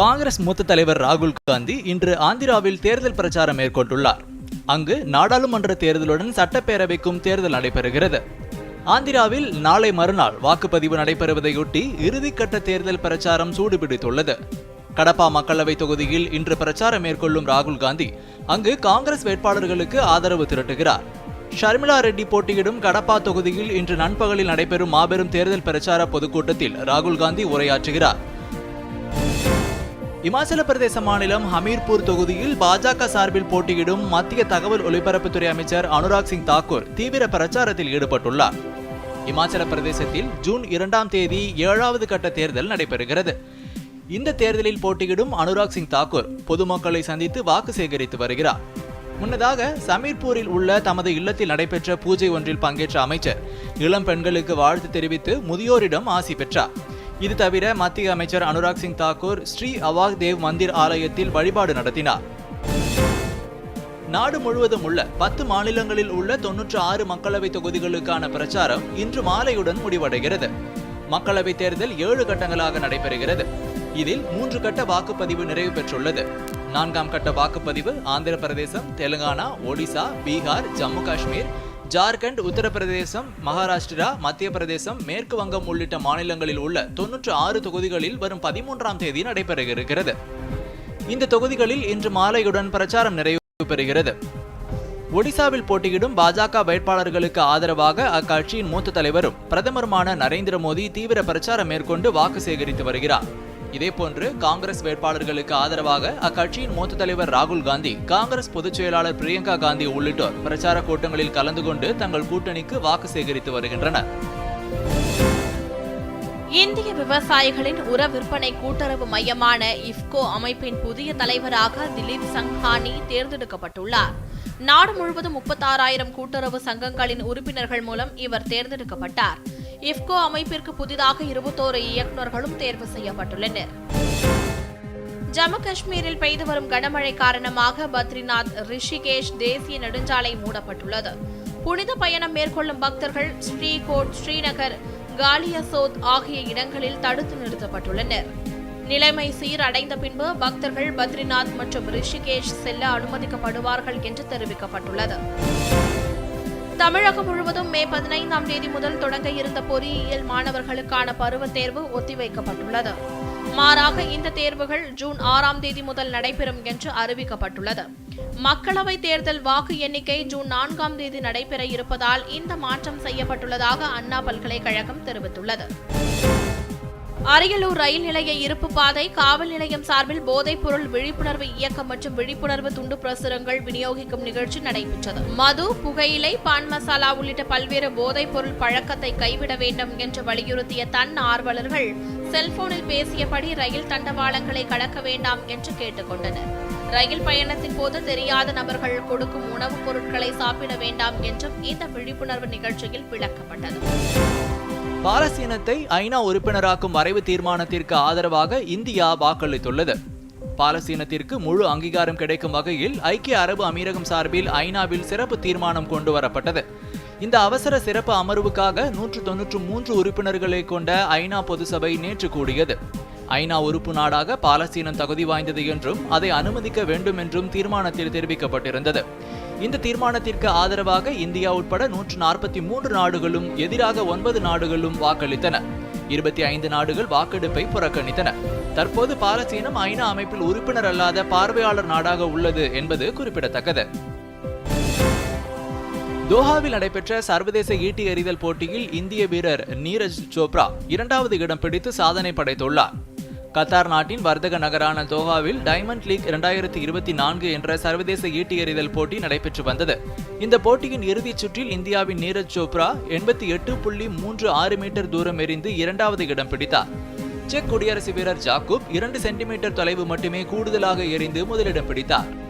காங்கிரஸ் மூத்த தலைவர் ராகுல் காந்தி இன்று ஆந்திராவில் தேர்தல் பிரச்சாரம் மேற்கொண்டுள்ளார். அங்கு நாடாளுமன்ற தேர்தலுடன் சட்டப்பேரவைக்கும் தேர்தல் நடைபெறுகிறது. ஆந்திராவில் நாளை மறுநாள் வாக்குப்பதிவு நடைபெறுவதையொட்டி இறுதிக்கட்ட தேர்தல் பிரச்சாரம் சூடுபிடித்துள்ளது. கடப்பா மக்களவை தொகுதியில் இன்று பிரச்சாரம் மேற்கொள்ளும் ராகுல் காந்தி அங்கு காங்கிரஸ் வேட்பாளர்களுக்கு ஆதரவு திரட்டுகிறார். ஷர்மிளா ரெட்டி போட்டியிடும் கடப்பா தொகுதியில் இன்று நண்பகலில் நடைபெறும் மாபெரும் தேர்தல் பிரச்சார பொதுக்கூட்டத்தில் ராகுல் காந்தி உரையாற்றுகிறார். இமாச்சல பிரதேச மாநிலம் ஹமீர்பூர் தொகுதியில் பாஜக சார்பில் போட்டியிடும் மத்திய தகவல் ஒலிபரப்புத்துறை அமைச்சர் அனுராக் சிங் தாக்கூர் தீவிர பிரச்சாரத்தில் ஈடுபட்டுள்ளார். இமாச்சல பிரதேசத்தில் ஜூன் இரண்டாம் தேதி ஏழாவது கட்ட தேர்தல் நடைபெறுகிறது. இந்த தேர்தலில் போட்டியிடும் அனுராக் சிங் தாக்கூர் பொதுமக்களை சந்தித்து வாக்கு சேகரித்து வருகிறார். முன்னதாக சமீர்பூரில் உள்ள தமது இல்லத்தில் நடைபெற்ற பூஜை ஒன்றில் பங்கேற்ற அமைச்சர் இளம் பெண்களுக்கு வாழ்த்து தெரிவித்து முதியோரிடம் ஆசி பெற்றார். இது தவிர மத்திய அமைச்சர் அனுராக் சிங் தாக்கூர் ஸ்ரீ அவாக் தேவ் மந்திர் ஆலயத்தில் வழிபாடு நடத்தினார். நாடு முழுவதும் உள்ள பத்து மாநிலங்களில் உள்ள தொன்னூற்று ஆறு மக்களவை தொகுதிகளுக்கான பிரச்சாரம் இன்று மாலையுடன் முடிவடைகிறது. மக்களவைத் தேர்தல் ஏழு கட்டங்களாக நடைபெறுகிறது. இதில் மூன்று கட்ட வாக்குப்பதிவு நிறைவு பெற்றுள்ளது. நான்காம் கட்ட வாக்குப்பதிவு ஆந்திர பிரதேசம் தெலுங்கானா ஒடிசா பீகார் ஜம்மு காஷ்மீர் ஜார்க்கண்ட் உத்தரப்பிரதேசம் மகாராஷ்டிரா மத்திய பிரதேசம் மேற்கு வங்கம் உள்ளிட்ட மாநிலங்களில் உள்ள தொன்னூற்று ஆறு தொகுதிகளில் வரும் பதிமூன்றாம் தேதி நடைபெற இருக்கிறது இந்த தொகுதிகளில் இன்று மாலையுடன் பிரச்சாரம் நிறைவு பெறுகிறது. ஒடிசாவில் போட்டியிடும் பாஜக வேட்பாளர்களுக்கு ஆதரவாக அக்கட்சியின் மூத்த தலைவரும் பிரதமருமான நரேந்திர மோடி தீவிர பிரச்சாரம் மேற்கொண்டு வாக்கு சேகரித்து வருகிறார். இதேபோன்று காங்கிரஸ் வேட்பாளர்களுக்கு ஆதரவாக அக்கட்சியின் மூத்த தலைவர் ராகுல் காந்தி காங்கிரஸ் பொதுச் செயலாளர் பிரியங்கா காந்தி உள்ளிட்டோர் பிரச்சார கூட்டங்களில் கலந்து கொண்டு தங்கள் கூட்டணிக்கு வாக்கு சேகரித்து வருகின்றனர். இந்திய விவசாயிகளின் உர விற்பனை கூட்டுறவு மையமான இஃப்கோ அமைப்பின் புதிய தலைவராக திலீப் சங்கானி தேர்ந்தெடுக்கப்பட்டுள்ளார். நாடு முழுவதும் முப்பத்தாறாயிரம் கூட்டுறவு சங்கங்களின் உறுப்பினர்கள் மூலம் இவர் தேர்ந்தெடுக்கப்பட்டார். இஃப்கோ அமைப்பிற்கு புதிதாக இருபத்தோரு இயக்குநர்களும் தேர்வு செய்யப்பட்டுள்ளனர். ஜம்மு காஷ்மீரில் பெய்து வரும் கனமழை காரணமாக பத்ரிநாத் ரிஷிகேஷ் தேசிய நெடுஞ்சாலை மூடப்பட்டுள்ளது. புனித பயணம் மேற்கொள்ளும் பக்தர்கள் ஸ்ரீகோட் ஸ்ரீநகர் காலியசோத் ஆகிய இடங்களில் தடுத்து நிறுத்தப்பட்டுள்ளனர். நிலைமை சீரடைந்த பின்பு பக்தர்கள் பத்ரிநாத் மற்றும் ரிஷிகேஷ் செல்ல அனுமதிக்கப்படுவார்கள் என்று தெரிவிக்கப்பட்டுள்ளது. தமிழகம் முழுவதும் மே பதினைந்தாம் தேதி முதல் தொடங்க இருந்த பொறியியல் மாணவர்களுக்கான பருவத் தேர்வு ஒத்திவைக்கப்பட்டுள்ளது. மாறாக இந்த தேர்வுகள் ஜூன் ஆறாம் தேதி முதல் நடைபெறும் என்று அறிவிக்கப்பட்டுள்ளது. மக்களவை தேர்தல் வாக்கு எண்ணிக்கை ஜூன் நான்காம் தேதி நடைபெற இருப்பதால் இந்த மாற்றம் செய்யப்பட்டுள்ளதாக அண்ணா பல்கலைக்கழகம் தெரிவித்துள்ளது. அரியலூர் ரயில் நிலைய இருப்பு பாதை காவல் நிலையம் சார்பில் போதைப் பொருள் விழிப்புணர்வு இயக்கம் மற்றும் விழிப்புணர்வு துண்டு பிரசுரங்கள் விநியோகிக்கும் நிகழ்ச்சி நடைபெற்றது. மது புகையிலை பான் மசாலா உள்ளிட்ட பல்வேறு போதைப் பொருள் பழக்கத்தை கைவிட வேண்டும் என்று வலியுறுத்திய தன் ஆர்வலர்கள் செல்போனில் பேசியபடி ரயில் தண்டவாளங்களை கடக்க வேண்டாம் என்று கேட்டுக்கொண்டனர். ரயில் பயணத்தின் போது தெரியாத நபர்கள் கொடுக்கும் உணவுப் பொருட்களை சாப்பிட வேண்டாம் என்றும் இந்த விழிப்புணர்வு நிகழ்ச்சியில் விளக்கப்பட்டது. பாலஸ்தீனத்தை ஐநா உறுப்பினராக்கும் வரைவு தீர்மானத்திற்கு ஆதரவாக இந்தியா வாக்களித்துள்ளது. பாலஸ்தீனத்திற்கு முழு அங்கீகாரம் கிடைக்கும் வகையில் ஐக்கிய அரபு அமீரகம் சார்பில் ஐநாவில் சிறப்பு தீர்மானம் கொண்டு வரப்பட்டது. இந்த அவசர சிறப்பு அமர்வுக்காக நூற்று தொன்னூற்று மூன்று உறுப்பினர்களை கொண்ட ஐநா பொதுசபை நேற்று கூடியது. ஐநா உறுப்பு நாடாக பாலஸ்தீனம் தகுதி வாய்ந்தது என்றும் அதை அனுமதிக்க வேண்டும் என்றும் தீர்மானத்தில் தெரிவிக்கப்பட்டிருந்தது. இந்த தீர்மானத்திற்கு ஆதரவாக இந்தியா உட்பட நூற்று நாற்பத்தி மூன்று நாடுகளும் எதிராக ஒன்பது நாடுகளும் வாக்களித்தன. இருபத்தி ஐந்து நாடுகள் வாக்கெடுப்பை புறக்கணித்தன. தற்போது பாலஸ்தீனம் ஐநா அமைப்பில் உறுப்பினர் அல்லாத பார்வையாளர் நாடாக உள்ளது என்பது குறிப்பிடத்தக்கது. தோஹாவில் நடைபெற்ற சர்வதேச ஈட்டி எறிதல் போட்டியில் இந்திய வீரர் நீரஜ் சோப்ரா இரண்டாவது இடம் பிடித்து சாதனை படைத்துள்ளார். கத்தார் நாட்டின் வர்த்தக நகரான தோஹாவில் டைமண்ட் லீக் இரண்டாயிரத்தி இருபத்தி நான்கு என்ற சர்வதேச ஈட்டி எறிதல் போட்டி நடைபெற்று வந்தது. இந்த போட்டியின் இறுதிச் சுற்றில் இந்தியாவின் நீரஜ் சோப்ரா எண்பத்தி எட்டு புள்ளி மூன்று ஆறு மீட்டர் தூரம் எறிந்து இரண்டாவது இடம் பிடித்தார். செக் குடியரசு வீரர் ஜாக்கூப் இரண்டு சென்டிமீட்டர் தொலைவு மட்டுமே கூடுதலாக எறிந்து முதலிடம் பிடித்தார்.